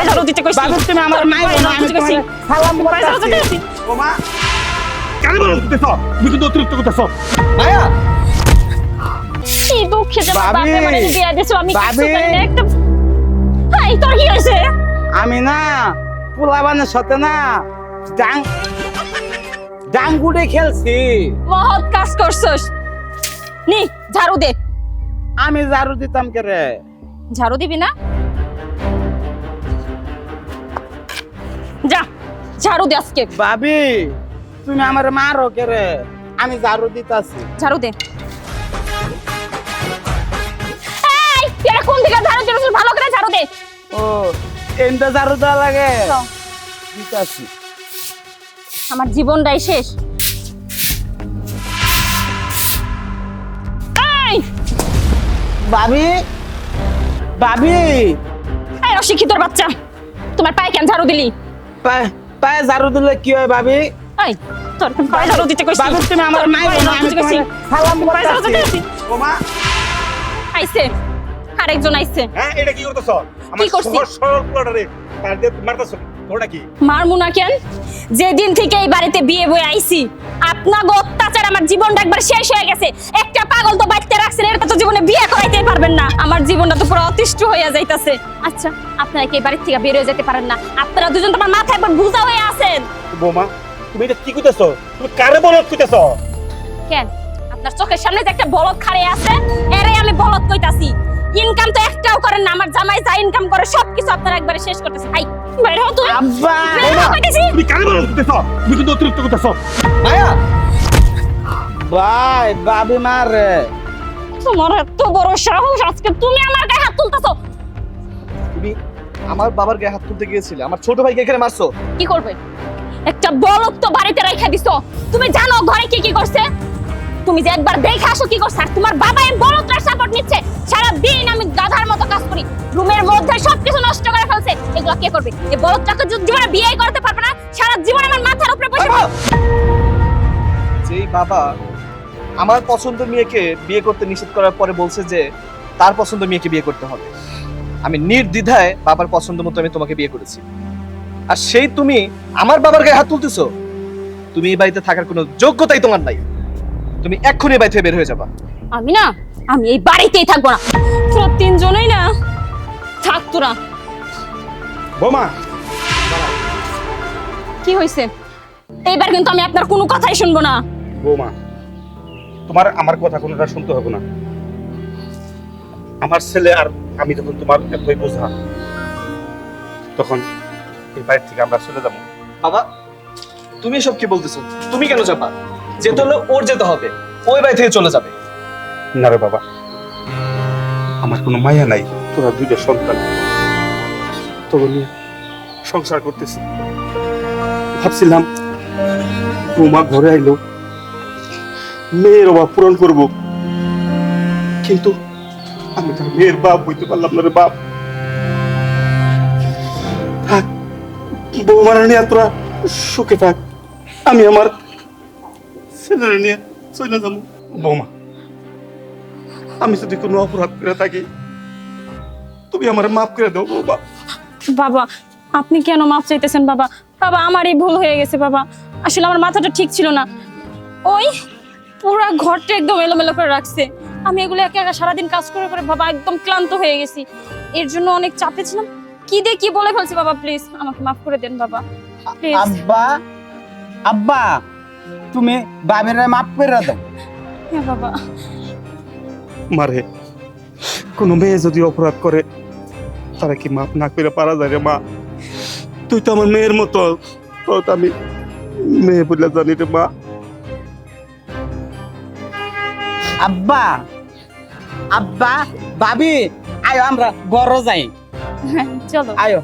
পয়সা দিতে কইছি। বাবু তুমি আমার মাই আমি কইছি। সালাম পয়সা দিতে কইছি। বোমা কেন বলো দিতেছ তুমি কিন্তু অতিরিক্ত করতেছ। মায়া! কি দুঃখে যে আমার মানে বিয়া দিছো আমি কিছু। জানি না একটা হাই তোর কি হয়েছে? আমি না পোলাবানের সাথে না ডাং ডাঙ্গুড়ে খেলছি। মহৎ কাজ করছস। নি ঝাড়ু দে। আমি ঝাড়ু দিতাম কে রে? ঝাড়ু দিবি না? ঝাড়ু দে আজকে। ভাবি তুমি আমার মারো কে রে? আমি ঝাড়ু দিতাছি। ঝাড়ু দে। এই এরা কোন দিকে ঝাড়ু দিছিস ভালো করে ঝাড়ু দে। ও এনটা ঝাড়ু দেওয়া লাগে? দিতাছি। আমার জীবনটাই শেষ। এই! ভাবি ভাবি! এই অশিক্ষিতর বাচ্চা তোমার পায়ে কেন ঝাড়ু দিলি? পায়ে- পায়ে ঝাড়ু দিলে কি হয় ভাবি? এই তোর পায়ে ঝাড়ু দিতে কইছি ভাবি তুমি আমার তোর মাই পায়ে বোন, ঝাড়ু আমি কইছি। সালাম পায়ে ঝাড়ু দিতে করতেছি। কইছি। বোমা আইছে। আরেকজন আইছে। হ্যাঁ এটা কি করতেছ? আমার সহজ সরল পোলাটারে তার দিয়ে মারতেছ ওটা কি মারমু না কেন? যেদিন থেকে এই বাড়িতে বিয়ে বয়ে আইছি আপনা আমার জীবনটা একবার শেষ হয়ে গেছে। একটা পাগল তো বাচ্চা রাখছেন এর তো জীবনে বিয়ে করাইতে পারবেন না। আমার জীবনটা তো পুরো অতিষ্ঠ হয়ে যাইতাছে। আচ্ছা আপনারা কি এই বাড়ির থেকে বের হয়ে যেতে পারেন না? আপনারা দুজন তোমার মাথায় একবার বুঝা হয়ে আছেন। বোমা তুমি এটা কি করতেছ তুমি কারে বলত কইতেছ? কেন? আপনার চোখের সামনে যে একটা বলদ খাড়ে আছে এরে আমি বলদ কইতাছি। ইনকাম তো একটাও করেন না আমার জামাই যা ইনকাম করে সবকিছু আপনারা একবারে শেষ করতেছে। হাই বাইরে হও তুমি। আব্বা! কইতাছি। তুমি কারে বলত দিতেছ তুমি কিন্তু অতিরিক্ত করতেছ মায়া! ভাই ভাবি মারে। তোমার এত বড় সাহস আজকে তুমি আমার গায়ে হাত তুলতেছো। তুমি আমার বাবার গায়ে হাত তুলতে গিয়েছিলে আমার ছোট ভাইকে এখানে মারছো। কি করবে? একটা বলদ তো বাড়িতে রেখে দিছো। তুমি জানো ঘরে কি কি করছে? তুমি যে একবার দেখে আসো কি করছে আর তোমার বাবা এই বলদটার সাপোর্ট নিচ্ছে। সারা দিন আমি গাধার মতো কাজ করি। রুমের মধ্যে সবকিছু নষ্ট করে ফেলছে। এগুলো কে করবে? এই বলদটাকে যদি জীবনে বিয়ে করতে পারবে না। সারা জীবন আমার মাথার উপরে বসে থাকবে। যেই বাবা আমার পছন্দ মেয়েকে বিয়ে করতে নিষেধ করার পরে বলছে যে তার পছন্দ মেয়েকে বিয়ে করতে হবে। আমি নির্দ্বিধায় বাবার পছন্দ মতো আমি তোমাকে বিয়ে করেছি। আর সেই তুমি আমার বাবার গায়ে হাত তুলতেছো তুমি এই বাড়িতে থাকার কোনো যোগ্যতাই তোমার নাই। তুমি এক্ষুনি এই বাড়ি থেকে বের হয়ে যাবা। আমি না আমি এই বাড়িতেই থাকব না। তোরা তিনজনেই না থাকতো না বোমা। কি হয়েছে এইবার কিন্তু আমি আপনার কোনো কথাই শুনব না। বৌমা। তোমার আমার কথা কোনোটা শুনতে হবে না। আমার ছেলে আর আমি যখন তোমার এতই বোঝা তখন এই বাড়ির থেকে আমরা চলে যাব। বাবা তুমি সব কি বলতেছো? তুমি কেন যাবা? যেতে হলে ওর যেতে হবে ওই বাড়ি থেকে চলে যাবে। না রে বাবা আমার কোনো মায়া নাই তোরা দুইটা সন্তান। তবে নিয়ে সংসার করতেছি। ভাবছিলাম বৌমা ঘরে আইলো মেয়ের অভাব পূরণ করব। কিন্তু আমি তার মেয়ের বাপ হইতে পারলাম না রে বাপ। থাক, বৌমার নিয়ে তোরা সুখে থাক। আমি আমার ছেলের নিয়ে চলে যাব। বৌমা, আমি যদি কোনো অপরাধ করে থাকি, তুমি আমার মাফ করে দাও বাবা বাবা, আপনি কেন মাপ চাইতেছেন বাবা? বাবা আমারই ভুল হয়ে গেছে বাবা। আসলে আমার মাথাটা ঠিক ছিল না। ওই পুরা ঘরটা একদম এলোমেলো করে রাখছে। আমি এগুলো একা একা সারাদিন কাজ করে করে বাবা একদম ক্লান্ত হয়ে গেছি। এর জন্য অনেক চাপে ছিলাম কি দিয়ে কি বলে ফেলছি বাবা প্লিজ আমাকে মাফ করে দেন বাবা। প্লিজ আব্বা আব্বা তুমি বাবিরে মাফ করে দাও। হ্যাঁ বাবা। মারে কোনো মেয়ে যদি অপরাধ করে তারা কি মাফ না করে পারা যায় রে মা? তুই তো আমার মেয়ের মতো। তো আমি মেয়ে বলে জানি রে মা। আব্বা আব্বা ভাবি আয়ো আমরা বড় যাই। হ্যাঁ চলো। আয়ো।